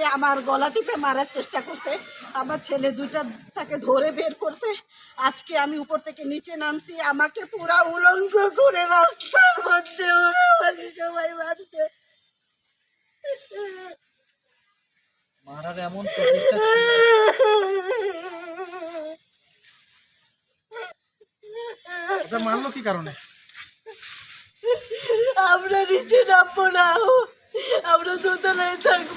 আমাকে আমার গলা টিপে মারার চেষ্টা করছে আমার ছেলে দুইটা তাকে ধরে বের করতে আজকে আমি উপর থেকে নিচে নামছি আমাকে পুরা উলঙ্গ করে রাস্তার মধ্যে সবাই মারছে। মারার এমন। আচ্ছা মারলো কি কারণে? আমরা নিচে নামবো না আমরা দোতলায় থাকব।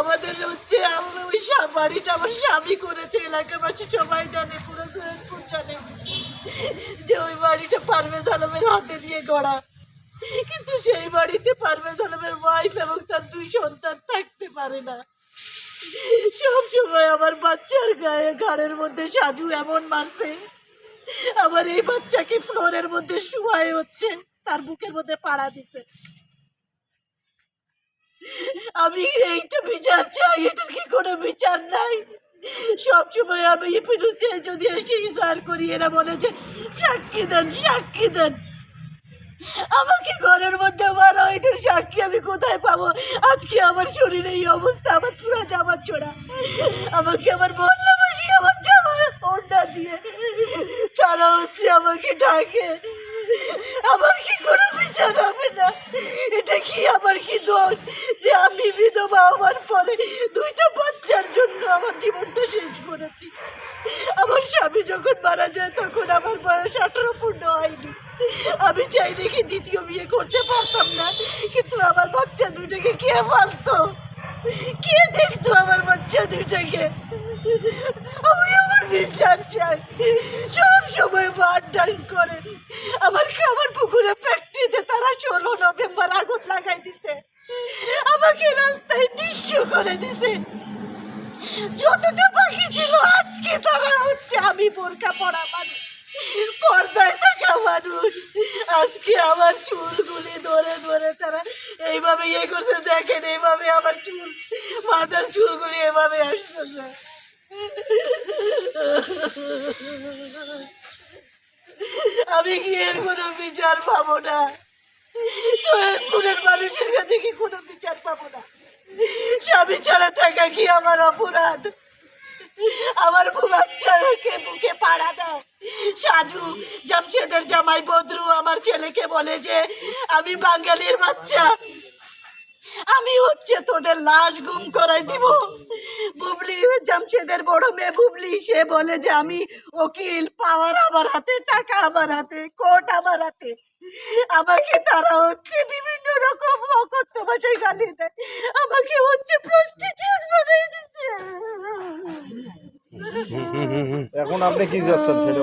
আমাদের হচ্ছে আমরা ওই বাড়িটা আমার স্বামী করেছে, এলাকাবাসী সবাই জানে, পুরো সৈয়দপুর জানে। যে ওই বাড়িটা পারভেজ আলমের হাতে দিয়ে গড়া। কিন্তু সেই বাড়িতে পারভেজ আলমের ওয়াইফ এবং তার দুই সন্তান থাকতে পারে না। সব সময় আমার বাচ্চার গায়ে, ঘাড়ের মধ্যে সাজু এমন মারছে। আমার এই বাচ্চাকে ফ্লোরের মধ্যে শুয়াই হচ্ছে, তার বুকের মধ্যে পাড়া দিছে। আমি এইটা বিচার চাই এটার কি কোনো বিচার নাই? সবসময় আমি পিনুসে যদি এসে ইজার করি, এরা বলে যে, সাক্ষী দেন সাক্ষী দেন। আমাকে ঘরের মধ্যে মারো এটার সাক্ষী আমি কোথায় পাবো? আজকে আমার শরীরে এই অবস্থা, আমার পুরো জামা ছোড়া আমাকে আমার মহল্লাবাসী আমার জামা ওড়না দিয়ে। তারা হচ্ছে আমাকে ডাকে। আমার কি কোনো বিচার হবে না? এটা কি, আমার কি দোষ? যে আমি বিধবা হওয়ার পরে দুইটা বাচ্চার জন্য আমার জীবনটা শেষ করেছি। আমার স্বামী যখন মারা যায় তখন আমার বয়স আঠারো পূর্ণ হয়নি। আমি চাইলে কি দ্বিতীয় বিয়ে করতে পারতাম না, কিন্তু আমার বাচ্চা দুটাকে কে পালতো কে দেখতো আমার বাচ্চা দুটাকে আমি আমার বিচার চাই। সব সময় মারডাল করে আমাকে রাস্তায় নিঃস্ব করে দিছে। যতটা বাকি ছিল, আজকে তারা হচ্ছে আমি বোরকা পড়া মানুষ, পর্দায় থাকা মানুষ। আজকে আমার চুলগুলি ধরে ধরে তারা এইভাবে ইয়ে করছে, দেখেন এইভাবে আমার চুল, মাথার চুলগুলি এভাবে আসতেছে। আমি কি এর কোনো বিচার পাবো না? সৈয়দপুরের মানুষের কাছে কি কোনো বিচার পাবো না? স্বামী ছাড়া থাকা কি আমার অপরাধ? আমার বাচ্চাকে বুকে পাড়া দেয়? সাজু জামশেদের জামাই বদরু আমার ছেলেকে বলে যে, আমি বাঙালির বাচ্চা। আমি হচ্ছে তোদের লাশ গুম করাই দিব। বুবলি, জামশেদের বড় মেয়ে বুবলি, সে বলে যে, আমি উকিল, পাওয়ার আমার হাতে, টাকা আমার হাতে, কোর্ট আমার হাতে। আমাকে তারা হচ্ছে বিভিন্ন রকম অকথ্য ভাষায় গালি দেয়। আমাকে হচ্ছে প্রস্টিটিউট বানিয়ে দিচ্ছে। এখন আপনি কি যাচ্ছেন সেটা